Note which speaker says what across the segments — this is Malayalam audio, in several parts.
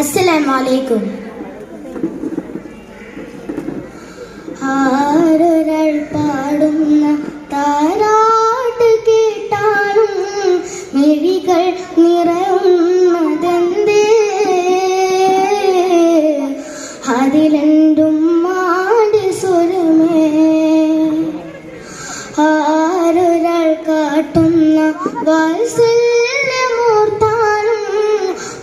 Speaker 1: അസ്സലാമലൈക്കും. ആരൊരാൾ പാടുന്ന താരാട്ട് കേട്ടാണ് മിഴികൾ നിറയുന്നതെന്തേ? അതിലെന്തും മാടി സ്വരമേ? ആരൊരാൾ കാട്ടുന്ന വാത്സല്യം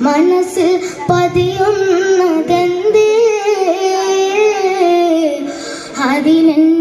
Speaker 1: മനസ്സ് പതിയുന്നതെന്തേ അതിനെന്നെ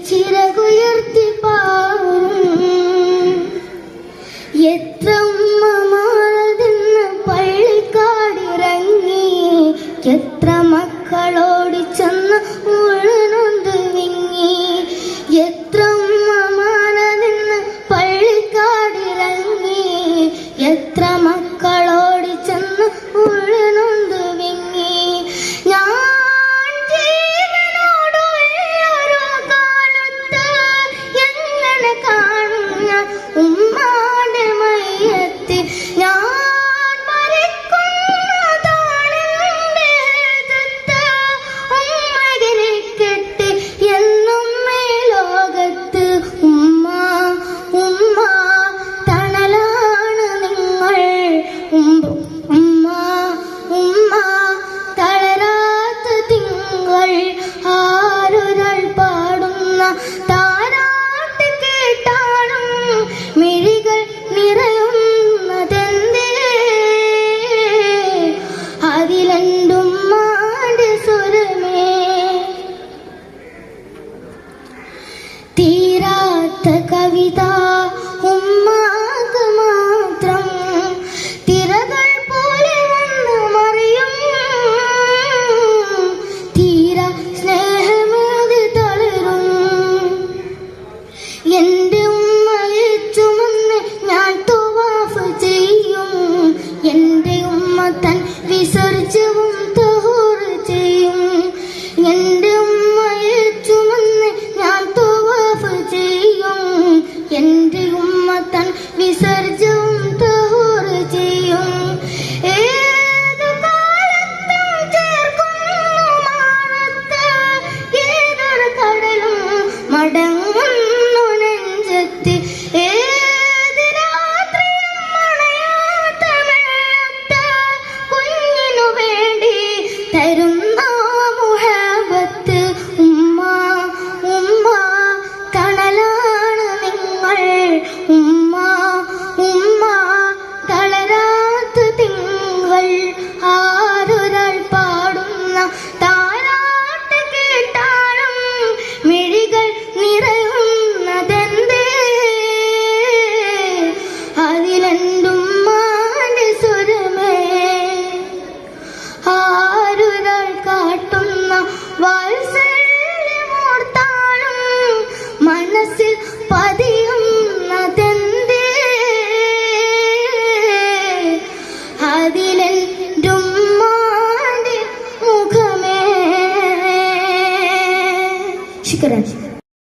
Speaker 1: tira cavità அடங்கும் അതിലെന്തും മുഖമേ. ശുക്രാൻ